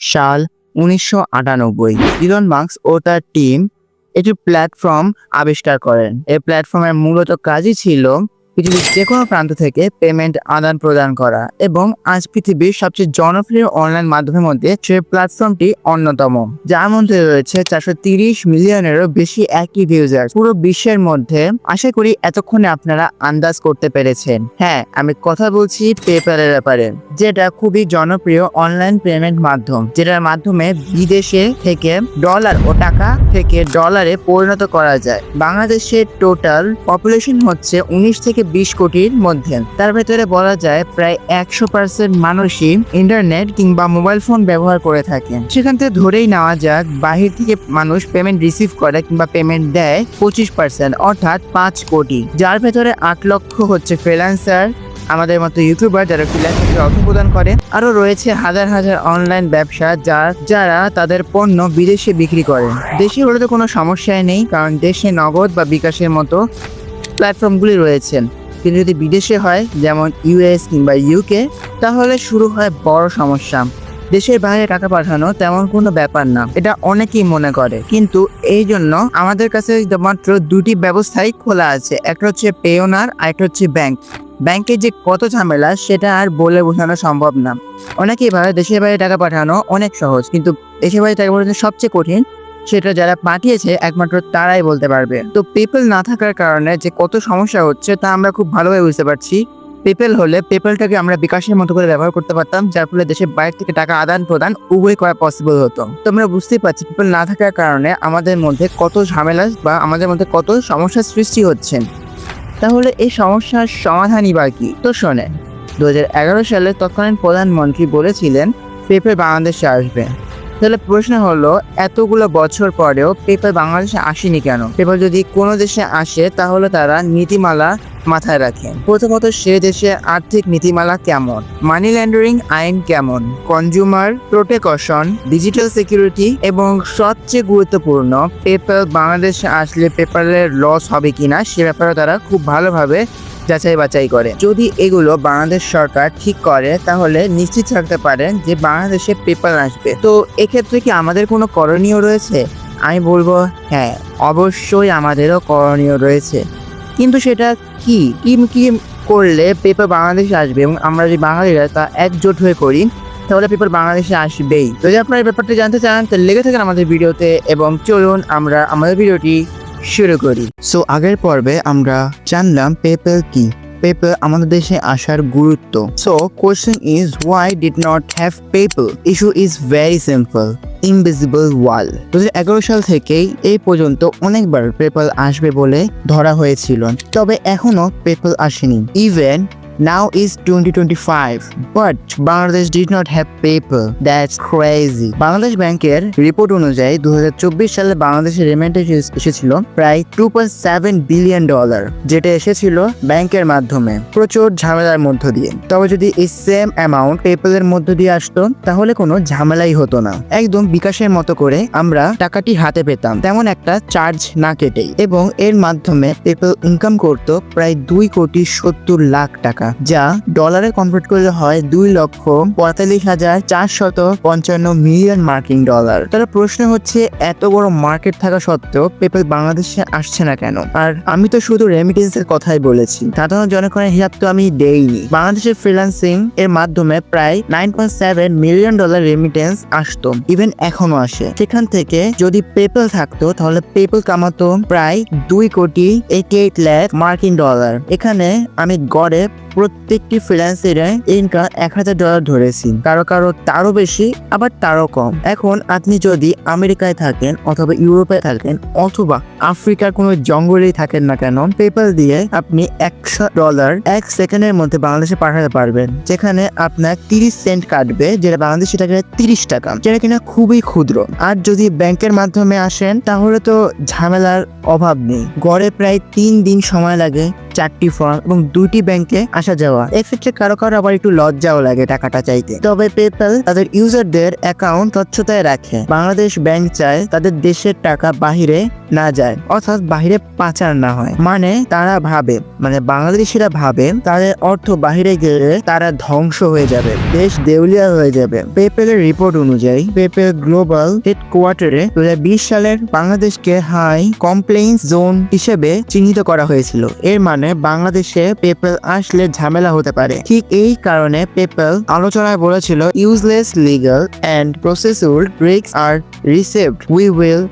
সাল উনিশশো আটানব্বই। ইলন মার্কস ও তার টিম একটি প্ল্যাটফর্ম আবিষ্কার করেন। এই প্ল্যাটফর্মের মূলত কাজই ছিল পৃথিবীর যে কোনো প্রান্ত থেকে পেমেন্ট আদান প্রদান করা এবং আজ পৃথিবীর সবচেয়ে জনপ্রিয় অনলাইন মাধ্যমের মধ্যে সেই প্ল্যাটফর্মটি অন্যতম, যার মধ্যে রয়েছে চারশো তিরিশ মিলিয়নেরও বেশি অ্যাক্টিভ ইউজার পুরো বিশ্বের মধ্যে আশা করি এতক্ষণে আপনারা আন্দাজ করতে পেরেছেন। হ্যাঁ আমি কথা বলছি পেপ্যালের ব্যাপারে, যেটা খুবই জনপ্রিয় অনলাইন পেমেন্ট মাধ্যম, যেটার মাধ্যমে বিদেশে থেকে ডলার ও টাকা থেকে ডলারে পরিণত করা যায়। বাংলাদেশের টোটাল পপুলেশন হচ্ছে উনিশ থেকে বিশ কোটির মধ্যে। তার ভেতরে বলা যায় প্রায় একশো পার্সেন্ট মানুষই ইন্টারনেট কিংবা মোবাইল ফোন ব্যবহার করে থাকে। সেখান থেকে ধরেই নেওয়া যাক, বাহির থেকে মানুষ পেমেন্ট রিসিভ করে কিংবা পেমেন্ট দেয় পঁচিশ পার্সেন্ট অর্থাৎ পাঁচ কোটি। যার ভেতরে আট লক্ষ হচ্ছে ফ্রিল্যান্সার আমাদের মতো ইউটিউবার যারা ফ্রিল্যান্সারকে অর্থ প্রদান করে। আরও রয়েছে হাজার হাজার অনলাইন ব্যবসা যা, যারা তাদের পণ্য বিদেশে বিক্রি করে। দেশে হলে তো কোনো সমস্যাই নেই, কারণ দেশে নগদ বা বিকাশের মতো প্ল্যাটফর্মগুলি রয়েছে কিন্তু যদি বিদেশে হয়, যেমন ইউএস কিংবা ইউকে তাহলে শুরু হয় বড় সমস্যা। দেশের বাইরে টাকা পাঠানো তেমন কোনো ব্যাপার না, এটা অনেকেই মনে করে। কিন্তু এই জন্য আমাদের কাছে মাত্র দুটি ব্যবস্থাই খোলা আছে, একটা হচ্ছে পেওনার আর একটা হচ্ছে ব্যাংক ব্যাংকের যে কত ঝামেলা, সেটা আর বলে বোঝানো সম্ভব না। অনেকেই ভাবে দেশের বাইরে টাকা পাঠানো অনেক সহজ, কিন্তু দেশের বাইরে টাকা পাঠানো সবচেয়ে কঠিন। সেটা যারা পাঠিয়েছে একমাত্র তারাই বলতে পারবে। তো পেপেল না থাকার কারণে যে কত সমস্যা হচ্ছে তা আমরা খুব ভালোভাবে বুঝতে পারছি। পেপেল হলে পেপেলটাকে আমরা বিকাশের মতো করে ব্যবহার করতে পারতাম, যার ফলে দেশের বাইরে থেকে টাকা আদান প্রদান উভয় করা পসিবল হতো। তো আমরা বুঝতেই পারছি পেপেল না থাকার কারণে আমাদের মধ্যে কত ঝামেলা বা আমাদের মধ্যে কত সমস্যার সৃষ্টি হচ্ছে। তাহলে এই সমস্যার সমাধানই বা কি? তো শোনেন দু সালে তৎকালীন প্রধানমন্ত্রী বলেছিলেন, পেপেল বাংলাদেশে আসবে। তাহলে প্রশ্ন হলো, এতগুলো বছর পরেও পেপার বাংলাদেশে আসেনি কেন? পেপার যদি কোনো দেশে আসে, তাহলে তারা নীতিমালা মাথায় রাখেন প্রথমত, সে দেশে আর্থিক নীতিমালা কেমন? মানি ল্যান্ডারিং আইন কেমন? কনজিউমার প্রোটেকশন ডিজিটাল সিকিউরিটি এবং সবচেয়ে গুরুত্বপূর্ণ, পেপার বাংলাদেশে আসলে পেপারের লস হবে কিনা, সে ব্যাপারে তারা খুব ভালোভাবে যাচাই বাছাই করে। যদি এগুলো বাংলাদেশ সরকার ঠিক করে, তাহলে নিশ্চিত থাকতে পারেন যে বাংলাদেশে পেপার আসবে। তো এক্ষেত্রে কি আমাদের কোনো করণীয় রয়েছে? আমি বলব হ্যাঁ অবশ্যই আমাদেরও করণীয় রয়েছে। কিন্তু সেটা কি? কি কি করলে পেপার বাংলাদেশে আসবে? এবং আমরা যদি বাঙালিরা তা একজোট হয়ে করি, তাহলে পেপার বাংলাদেশে আসবেই। যদি আপনারা এই ব্যাপারটা জানতে চান, তাহলে লেগে থাকেন আমাদের ভিডিওতে। এবং চলুন আমরা, আমাদের ভিডিওটি শুরু করি। সো আগের পর্বে আমরা জানলাম পেপেল কি। পেপেল আমাদের দেশে আসার গুরুত্ব। So question is why did not have PayPal? Issue is very simple invisible wall দু এগারো সাল থেকেই এই পর্যন্ত অনেকবার পেপল আসবে বলে ধরা হয়েছিল। তবে এখনও পেপল আসেনি। Even Now is 2025, but Bangladesh did not have paper. That's crazy. Bangladesh ব্যাংকের রিপোর্ট অনুযায়ী দু সালে বাংলাদেশের রেমিটেন্স এসেছিল প্রায় টু বিলিয়ন ডলার যেটা এসেছিল ব্যাংকের মাধ্যমে। প্রচুর ঝামেলার মধ্য দিয়ে। তবে যদি এই সেম অ্যামাউন্ট পেপেলের মধ্য দিয়ে আসতো তাহলে কোনো ঝামেলাই হতো না। একদম বিকাশের মতো করে আমরা টাকাটি হাতে পেতাম। তেমন একটা চার্জ না কেটেই। এবং এর মাধ্যমে পেপেল ইনকাম করতো প্রায় দুই কোটি সত্তর লাখ টাকা। যা ডলারে কনভার্ট করলে হয় দুই লক্ষ পঁয়তাল্লিশ হাজার চারশত পঞ্চান্ন মিলিয়ন মার্কিন ডলার তাহলে প্রশ্ন হচ্ছে, এত বড় মার্কেট থাকা সত্ত্বেও পেপেল বাংলাদেশে আসছে না কেন? আর আমি তো শুধু রেমিটেন্সের কথাই বলেছি। সাধারণ জনগণের হিসাব তো আমি দেইনি। বাংলাদেশের ফ্রিল্যান্সিং এর মাধ্যমে প্রায় nine point seven million dollar remittance আসতো ইভেন এখনও আসে। সেখান থেকে যদি পেপেল থাকতো, তাহলে পেপেল কামাতো প্রায় দুই কোটি এইটি এইট ল্যাক মার্কিন ডলার এখানে আমি গড়ে প্রত্যেকটি ফ্রিল্যান্সারে ইনকাম এক হাজার ডলার ধরেছি কারও কারও তারও বেশি, আবার তারও কম। এখন আপনি যদি আমেরিকায় থাকেন অথবা ইউরোপে থাকেন অথবা আফ্রিকার কোনো জঙ্গলেই থাকেন না কেন পেপাল দিয়ে আপনি একশো ডলার এক সেকেন্ডের মধ্যে বাংলাদেশে পাঠাতে পারবেন। যেখানে আপনার তিরিশ সেন্ট কাটবে, যেটা বাংলাদেশি টাকা তিরিশ টাকা, যেটা কিনা খুবই ক্ষুদ্র। আর যদি ব্যাংকের মাধ্যমে আসেন, তাহলে তো ঝামেলার অভাব নেই। গড়ে প্রায় তিন দিন সময় লাগে চারটি ফর্ম এবং দুইটি ব্যাংকে আসা যাওয়া। এক্ষেত্রে কারও কারও আবার একটু লজ্জাও লাগে টাকাটা চাইতে। তবে পেপ্যাল তাদের ইউজারদের অ্যাকাউন্ট স্বচ্ছতায় রাখে। বাংলাদেশ ব্যাংক চায় তাদের দেশের টাকা বাহিরে না যায়, অর্থাৎ বাহিরে পাচার না হয়। মানে তারা ভাবে মানে বাংলাদেশিরা ভাবে তাদের অর্থ বাহিরে গেলে তারা ধ্বংস হয়ে যাবে, দেশ দেউলিয়া হয়ে যাবে। পেপেলের রিপোর্ট অনুযায়ী পেপেল গ্লোবাল হেডকোয়ার্টারে দু সালের বাংলাদেশকে হাই কমপ্লেইন্স জোন হিসেবে চিহ্নিত করা হয়েছিল। এর মানে বাংলাদেশে পেপেল আসলে ঝামেলা হতে পারে। ঠিক এই কারণে পেপেল আলোচনায় বলেছিল useless legal and processor breaks R receipt we will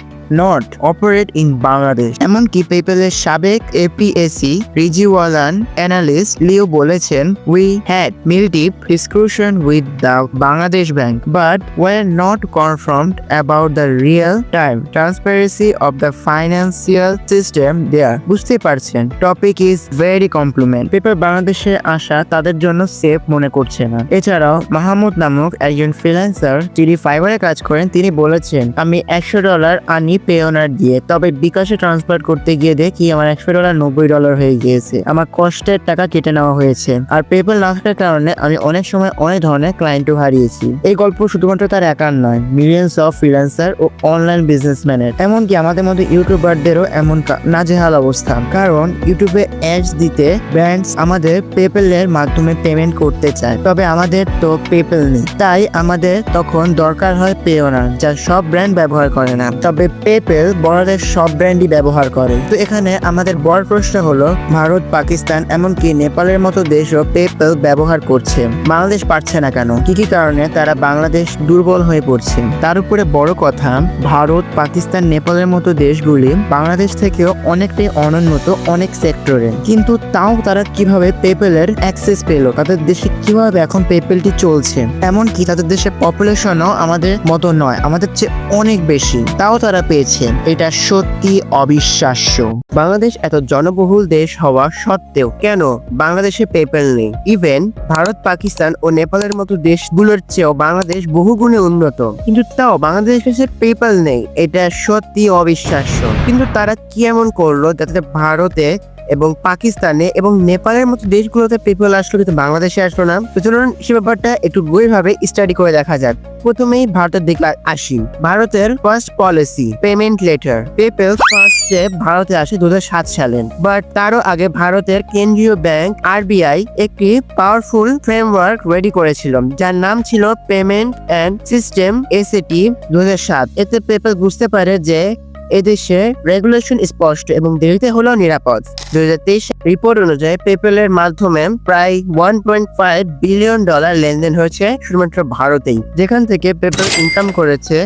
not operate in Bangladesh এমনকি পেপেলের সাবেক এপিএসসি রিজিওয়ালান অ্যানালিস্ট লিও বলেছেন we had multiple description with the Bangladesh bank but were not confirmed about the real time transparency of the financial system there বুঝতে পারছেন topic is very complement PayPal বাংলাদেশে আসা তাদের জন্য safe মনে করছে না। এছাড়াও মাহমুদ নামক একজন ফ্রিল্যান্সার যিনি ফাইবারে কাজ করেন, তিনি বলেছেন, আমি একশো ডলার আনি পেওনার দিয়ে, তবে বিকাশে ট্রান্সফার করতে গিয়ে দেখি আমার একশো ডলার নব্বই ডলার হয়ে গিয়েছে। আমার কষ্টের টাকা কেটে নেওয়া হয়েছে। আর পেপার না থাকার কারণে আমি অনেক সময় অনেক ধরনের ক্লায়েন্টও হারিয়েছি। এই গল্প শুধুমাত্র তার একার নয় মিলিয়ন্স অফ ফ্রিল্যান্সার ও অনলাইন বিজনেসম্যানের এমনকি আমাদের মধ্যে ইউটিউবারদেরও এমন নাজেহাল অবস্থা। কারণ ইউটিউবে অ্যাডস দিতে ব্র্যান্ডস আমাদের পেপেলের মাধ্যমে পেমেন্ট করতে চায়। তবে আমাদের তো পেপেল নেই। তাই আমাদের তখন দরকার হয় পেওনার যা সব ব্র্যান্ড ব্যবহার করে না। তবে পেপেল বড়দের সব ব্র্যান্ডই ব্যবহার করে। তো এখানে আমাদের বড় প্রশ্ন হলো, ভারত, পাকিস্তান, এমনকি নেপালের মতো দেশও পেপেল ব্যবহার করছে। বাংলাদেশ পারছে না কেন? কি কি কারণে তারা বাংলাদেশ দুর্বল হয়ে পড়ছে? তার উপরে বড় কথা, ভারত, পাকিস্তান, নেপালের মতো দেশগুলি বাংলাদেশ থেকেও অনেকটাই অনুন্নত অনেক সেক্টরে। কিন্তু তাও তারা কীভাবে পেপেলের অ্যাক্সেস পেল? তাদের দেশে কীভাবে এখন পেপেলটি চলছে? এমনকি তাদের দেশের পপুলেশনও আমাদের মতো নয়, আমাদের চেয়ে অনেক বেশি। তাও তারা পেয়েছে এটা সত্যি অবিশ্বাস্য। বাংলাদেশ এত জনবহুল দেশ হওয়া সত্ত্বেও কেন বাংলাদেশে পেপেল নেই? ইভেন ভারত, পাকিস্তান ও নেপালের মতো দেশগুলোর চেয়েও বাংলাদেশ বহুগুণে উন্নত। কিন্তু তাও বাংলাদেশ কাছে পেপেল নেই। এটা সত্যি অবিশ্বাস্য। কিন্তু তারা কি এমন করল যাতে ভারতে এবং পাকিস্তানে এবং নেপালের মতো দেশগুলোতে পেপেল আসলো, কিন্তু বাংলাদেশে আসলো না। তো চলুন সে ব্যাপারটা একটু গভীরভাবে স্টাডি করে দেখা যাক। প্রথমেই ভারতের দিকে আসি। ভারতের first policy payment letter PayPal ফার্স্টে ভারতে আসে দু হাজার সাত সালে। বাট তারও আগে ভারতের কেন্দ্রীয় ব্যাংক আরবিআই একটি পাওয়ারফুল ফ্রেমওয়ার্ক রেডি করেছিল। যার নাম ছিল পেমেন্ট অ্যান্ড সিস্টেম এসএটি দু হাজার সাত। এতে পেপেল বুঝতে পারে যে এদেশে রেগুলেশন স্পষ্ট এবং দেরিতে হলেও নিরাপদ। দুই হাজার তেইশ রিপোর্ট অনুযায়ী পেপেলের মাধ্যমে প্রায় one point five billion dollar লেনদেন হয়েছে শুধুমাত্র ভারতেই। যেখান থেকে পেপেল ইনকাম করেছে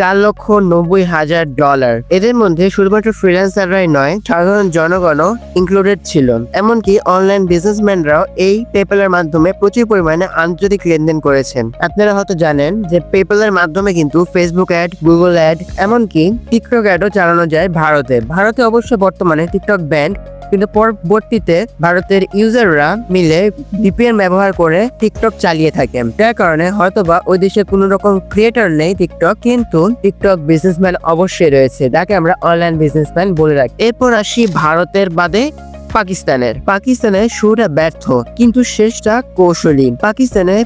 চার লক্ষ নব্বই হাজার ডলার। এদের মধ্যে শুধুমাত্র ফ্রিল্যান্সাররাই নয়, সাধারণ জনগণও ইনক্লুডেড ছিল। এমনকি অনলাইন বিজনেসম্যানরাও এই পেপেলের মাধ্যমে প্রচুর পরিমাণে আন্তর্জাতিক লেনদেন করেছেন। আপনারা হয়তো জানেন যে পেপেলের মাধ্যমে কিন্তু ফেসবুক অ্যাড গুগল অ্যাড এমনকি টিকটক অ্যাডও চালানো যায় ভারতে। ভারতে অবশ্য বর্তমানে টিকটক ব্যান্ড কিন্তু পরবর্তীতে ভারতের ইউজাররা মিলে ভিপিএন ব্যবহার করে টিকটক চালিয়ে থাকে। যার কারণে হয়তোবা ওই দেশে কোনো রকম ক্রিয়েটর নেই টিকটক কিন্তু টিকটক বিজনেসম্যান অবশ্যই রয়েছে। যাকে আমরা অনলাইন বিজনেসম্যান বলে রাখি। এরপর আসি ভারতের বাদে পাকিস্তানের। পাকিস্তানের শুরুটা ব্যর্থ, কিন্তু শেষটা কৌশলী। পাকিস্তানে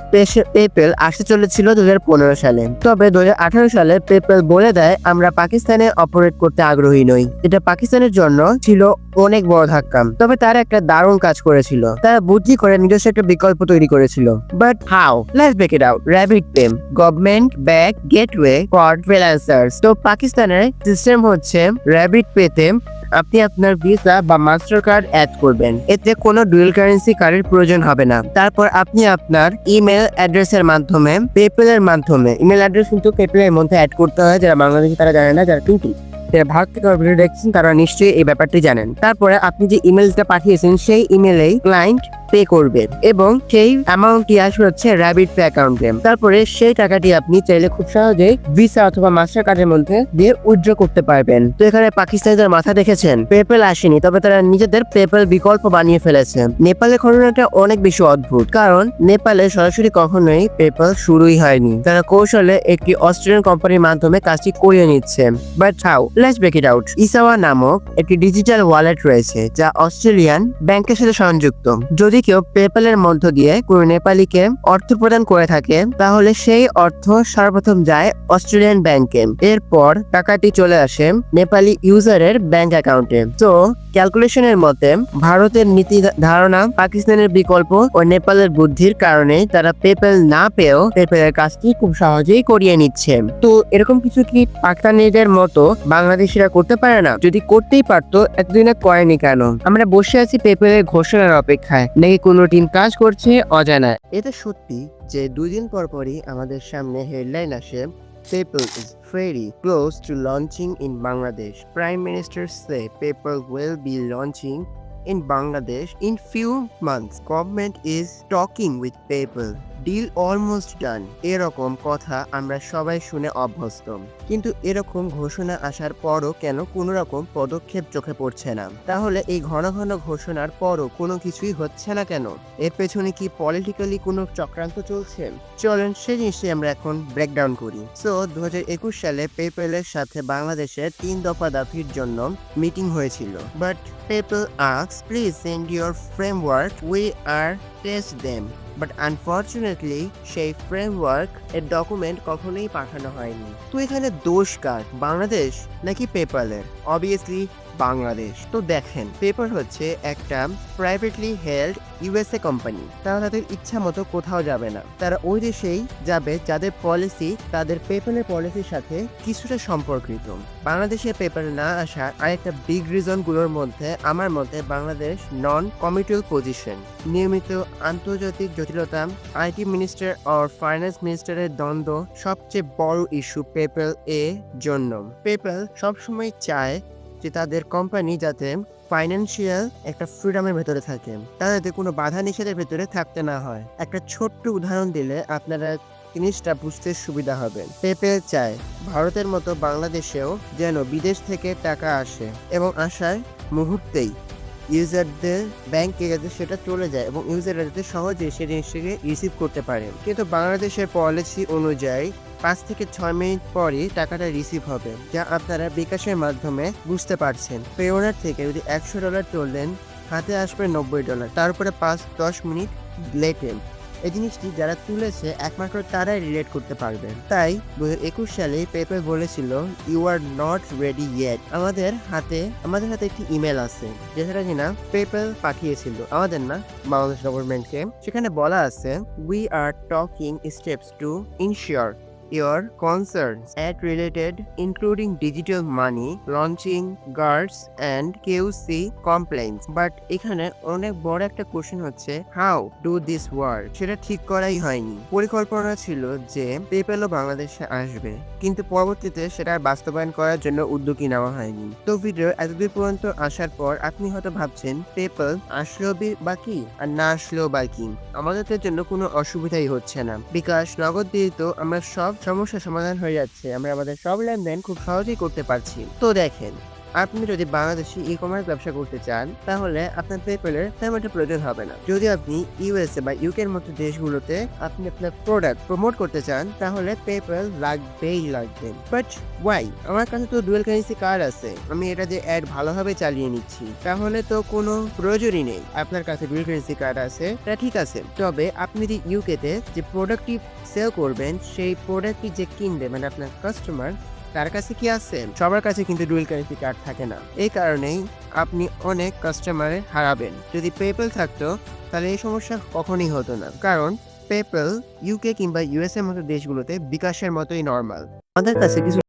পেপেল আসতে চলেছিল দু হাজার পনেরো সালে। তবে দুহাজার আঠারো সালে পেপেল বলে দেয়, আমরা পাকিস্তানে অপারেট করতে আগ্রহী নই। এটা পাকিস্তানের জন্য ছিল অনেক বড় ধাক্কা। তবে তারা একটা দারুণ কাজ করেছিল। তারা বুদ্ধি করে নিজস্ব একটা বিকল্প তৈরি করেছিল। But how let's break it out rabbit pay government back gateway for freelancers তো পাকিস্তানের সিস্টেম হচ্ছে র্যাবিট পেতে আপনি আপনার ভিসা বা মাস্টার কার্ড অ্যাড করবেন। এতে কোনো ডুয়েল কারেন্সি কার্ডের প্রয়োজন হবে না। তারপর আপনি আপনার ইমেল অ্যাড্রেসের মাধ্যমে পেপেলের মাধ্যমে ইমেল অ্যাড্রেস কিন্তু পেপেলের মধ্যে অ্যাড করতে হয়, যারা বাংলাদেশে তারা জানে না, যারা কিন্তু যারা ভারত থেকে দেখছেন, তারা নিশ্চয়ই এই ব্যাপারটি জানেন। তারপরে আপনি যে ইমেলটা পাঠিয়েছেন, সেই ইমেলেই ক্লায়েন্ট পে করবে এবং সেই অ্যামাউন্টটি আসবে হচ্ছে র্যাবিট পে অ্যাকাউন্টে তারপরে সেই টাকাটি আপনি চাইলে খুব সহজেই ভিসা অথবা মাস্টার কার্ডের মধ্যে দিয়ে উইথড্র করতে পারবেন। তো এখানে পাকিস্তানিদের মাথা দেখেছেন? পেপেল আসেনি, তবে তারা নিজেদের পেপেল বিকল্প বানিয়ে ফেলেছে। নেপালের ঘটনাটা অনেক বেশি অদ্ভুত, কারণ নেপালে সরাসরি কখনোই পেপেল শুরুই হয়নি। তারা কৌশলে একটি অস্ট্রেলিয়ান কোম্পানির মাধ্যমে কাজটি করিয়ে নিচ্ছে। But how let's break it out ইসাওয়া নামক একটি ডিজিটাল ওয়ালেট রয়েছে, যা অস্ট্রেলিয়ান ব্যাংকের সাথে সংযুক্ত। যদি কেউ পেপ্যালের মধ্য দিয়ে কোনো নেপালিকে অর্থ প্রদান করে থাকে, তাহলে সেই অর্থ সর্বপ্রথম যায় অস্ট্রেলিয়ান ব্যাংকে। এরপর টাকাটি চলে আসে নেপালি ইউজারের ব্যাংক অ্যাকাউন্টে। তো ক্যালকুলেশনের মতে, ভারতের নীতি ধারণা পাকিস্তানের বিকল্প ও নেপালের বুদ্ধির কারণে তারা পেপ্যাল না পেয়েও পেপ্যালের কাজটি খুব সহজেই করিয়ে নিচ্ছে। তো এরকম কিছু কি পাকিস্তানিদের মতো বাংলাদেশিরা করতে পারে না? যদি করতেই পারতো, এতদিনে করেনি কেন? আমরা বসে আছি পেপ্যালের ঘোষণার অপেক্ষায়। নাকি কোনো টিম কাজ করছে, অজানা। এটা সত্যি যে দুদিন পর পরই আমাদের সামনে হেডলাইন আসে PayPal is very close to launching in Bangladesh prime minister say PayPal will be launching in Bangladesh in few months government is talking with PayPal deal almost done এরকম কথা আমরা সবাই শুনে অভ্যস্ত। কিন্তু এরকম ঘোষণা আসার পরও কেন কোনো রকম পদক্ষেপ চোখে পড়ছে না? তাহলে এই ঘন ঘন ঘোষণার পরও কোনো কিছুই হচ্ছে না কেন? এর পেছনে কি পলিটিক্যালি কোনো চক্রান্ত চলছে? চলেন সেই জিনিসটি আমরা এখন ব্রেকডাউন করি। সো দু হাজার একুশ সালে পেপেলের সাথে বাংলাদেশের তিন দফা দাবির জন্য মিটিং হয়েছিল। But PayPal asks please send your framework we are test them but unfortunately সেই ফ্রেমওয়ার্ক এর ডকুমেন্ট কখনোই পাঠানো হয়নি। তো এখানে দোষ কার? বাংলাদেশ নাকি পেপালের অবভিয়াসলি বাংলাদেশ। তো দেখেন পেপার হচ্ছে একটা প্রাইভেটলি হেল্ড ইউএসএ কোম্পানি তারা তাদের ইচ্ছা মতো কোথাও যাবে না। তারা ওই দেশেই যাবে যাদের পলিসি তাদের পেপারের পলিসির সাথে কিছুটা সম্পর্কিত। বাংলাদেশে পেপার না আসার আরেকটা বিগ রিজনগুলোর মধ্যে, আমার মতে বাংলাদেশ নন কমিটিয়াল পজিশন নিয়মিত আন্তর্জাতিক জটিলতা আইটি মিনিস্টার আর ফাইন্যান্স মিনিস্টারের দ্বন্দ্ব সবচেয়ে বড় ইস্যু পেপেল এ জন্য। পেপেল সবসময় চায় যে তাদের কোম্পানি যাতে ফাইন্যান্সিয়াল একটা ফ্রিডমের ভেতরে থাকে। তাদের কোনো বাধা নিষেধের ভেতরে থাকতে না হয়। একটা ছোট্ট উদাহরণ দিলে আপনারা জিনিসটা বুঝতে সুবিধা হবে। পেপেল চায়। ভারতের মতো বাংলাদেশেও যেন বিদেশ থেকে টাকা আসে এবং আসায় মুহূর্তেই ইউজারদের ব্যাংকে যাতে সেটা চলে যায় এবং ইউজাররা যাতে সহজে সে জিনিসটাকে রিসিভ করতে পারে। কিন্তু বাংলাদেশের পলিসি অনুযায়ী পাঁচ থেকে ছয় মিনিট পরই টাকাটা রিসিভ হবে, যা আপনারা বিকাশের মাধ্যমে বুঝতে পারছেন। পেওনার থেকে যদি একশো ডলার তোলেন, হাতে আসবে নব্বই ডলার তারপরে পাঁচ, দশ মিনিট লেটে। এই জিনিসটি যারা তুলেছে একমাত্র তারাই রিলেট করতে পারবে। তাই দু একুশ সালে পেপে বলেছিল you are not ready yet আমাদের হাতে আমাদের হাতে একটি ইমেল আছে যেটা কিনা পেপেল পাঠিয়েছিল। আমাদের না, বাংলাদেশ গভর্নমেন্টকে সেখানে বলা আছে we are talking steps to ensure your concerns. At related, including digital money, launching guards, and KUC complaints. But এখানে অনেক বড় একটা কোশ্চেন হচ্ছে হাউ ডু দিস ওয়ার্ক সেটা ঠিক করাই হয়নি। পরিকল্পনা ছিল যে পেপ্যালও বাংলাদেশে আসবে, কিন্তু পরবর্তীতে সেটা বাস্তবায়ন করার জন্য উদ্যোগী নেওয়া হয়নি। তো ভিডিও এতদূর পর্যন্ত আসার পর আপনি হয়তো ভাবছেন পেপ্যাল বি- বাকি আর না আসলেও বাকি আমাদের জন্য কোনো অসুবিধাই হচ্ছে না। বিকাশ, নগদ দিয়ে তো আমরা সব সমস্যার সমাধান হয়ে যাচ্ছে। আমরা আমাদের সব লেনদেন খুব সহজেই করতে পারছি। তো দেখেন আপনি যদি বাংলাদেশে ই কমার্স ব্যবসা করতে চান, তাহলে আপনার পেপেলের তেমন একটা প্রয়োজন হবে না। যদি আপনি ইউএসএ বা ইউকে এর মতো দেশগুলোতে আপনি আপনার প্রোডাক্ট প্রমোট করতে চান, তাহলে পেপেল লাগবেই লাগবে। বাট ওয়াই আমার কাছে তো ডুয়েল কারেন্সি কার্ড আছে। আমি এটা যে অ্যাড ভালোভাবে চালিয়ে নিচ্ছি, তাহলে তো কোনো প্রয়োজনই নেই। আপনার কাছে ডুয়েল কারেন্সি কার্ড আছে এটা ঠিক আছে। তবে আপনি যদি ইউকেতে যে প্রোডাক্টটি সেল করবেন, সেই প্রোডাক্টটি যে কিনবে মানে আপনার কাস্টমার তার কাছে কি আছে? সবার কাছে কিন্তু ডুয়েল কারেন্সি কার্ড থাকে না। এই কারণেই আপনি অনেক কাস্টমার হারাবেন। যদি পেপেল থাকতো, তাহলে এই সমস্যা কখনই হতো না। কারণ পেপেল ইউকে কিংবা ইউএস এর মতো দেশগুলোতে বিকাশের মতোই নর্মাল আমাদের কাছে কিছু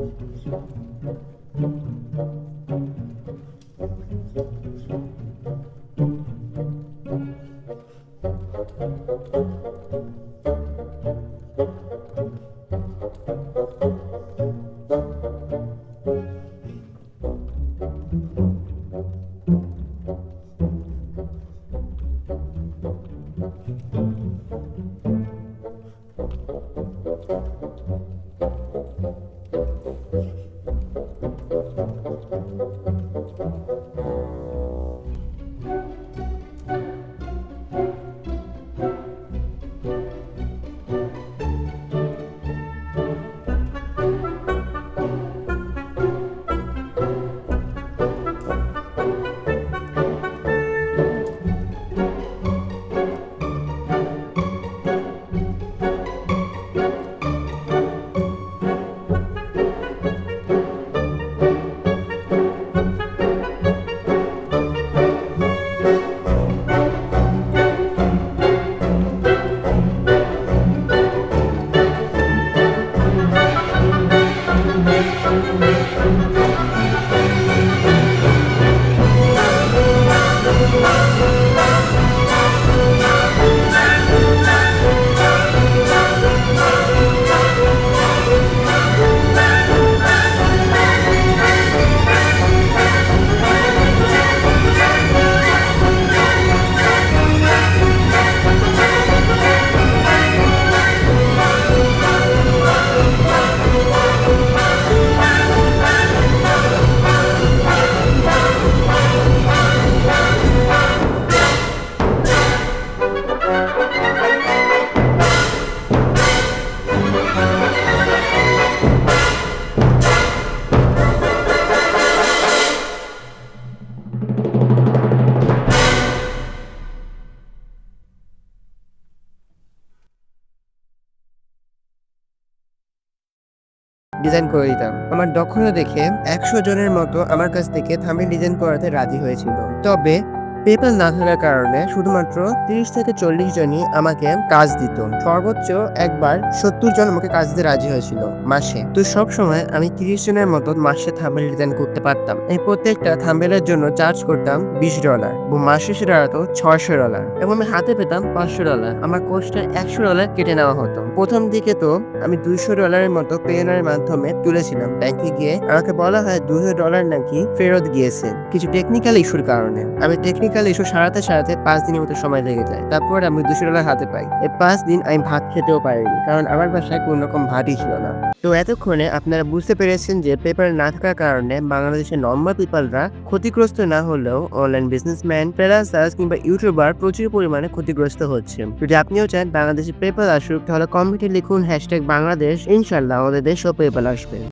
Thank you. ডিজাইন করে দিতাম। আমার দক্ষতা দেখে একশো জনের মতো আমার কাছ থেকে থামিল ডিজাইন করাতে রাজি হয়েছিল। তবে পেপাল না থাকার কারণে শুধুমাত্র তিরিশ থেকে চল্লিশ জনই আমাকে কাজ দিত। সর্বোচ্চ একবার সত্তর জন আমাকে কাজ দিতে রাজি হয়েছিল মাসে। তো সব সময় আমি তিরিশ জনের মতো মাসে থাম্বেল ডিজাইন করতে পারতাম। এই প্রত্যেকটা থাম্বেলের জন্য চার্জ করতাম বিশ ডলার এবং মাস শেষে দাঁড়াতো ছয়শো ডলার এবং আমি হাতে পেতাম পাঁচশো ডলার আমার কোর্সটা একশো ডলার কেটে নেওয়া হতো। প্রথম দিকে তো আমি দুইশো ডলারের মতো পেনের মাধ্যমে তুলেছিলাম। ব্যাংকে গিয়ে আমাকে বলা হয় দুশো ডলার নাকি ফেরত গিয়েছে। কিছু টেকনিক্যাল ইস্যুর কারণে। আমি টেকনিক্যাল ইস্যু সারাতে সারাতে পাঁচ দিনের মতো সময় লেগে যায়। তারপর আমি দুশো ডলার হাতে পাই। এই পাঁচ দিন আমি ভাত খেতেও পারিনি, কারণ আমার বাসায় কোনো রকম ভাতই ছিল না। তো এতক্ষণে আপনারা বুঝতে পেরেছেন যে পেপার না থাকার কারণে বাংলাদেশের নর্মাল পিপলরা ক্ষতিগ্রস্ত না হলেও অনলাইন বিজনেসম্যান ফ্রিল্যান্সার্স কিংবা ইউটিউবার প্রচুর পরিমাণে ক্ষতিগ্রস্ত হচ্ছে। যদি আপনিও চান বাংলাদেশে পেপার আসুক, তাহলে কমেন্টে লিখুন হ্যাশট্যাগ বাংলাদেশ ইনশাল্লাহ আমাদের দেশেও পেপার আসবে।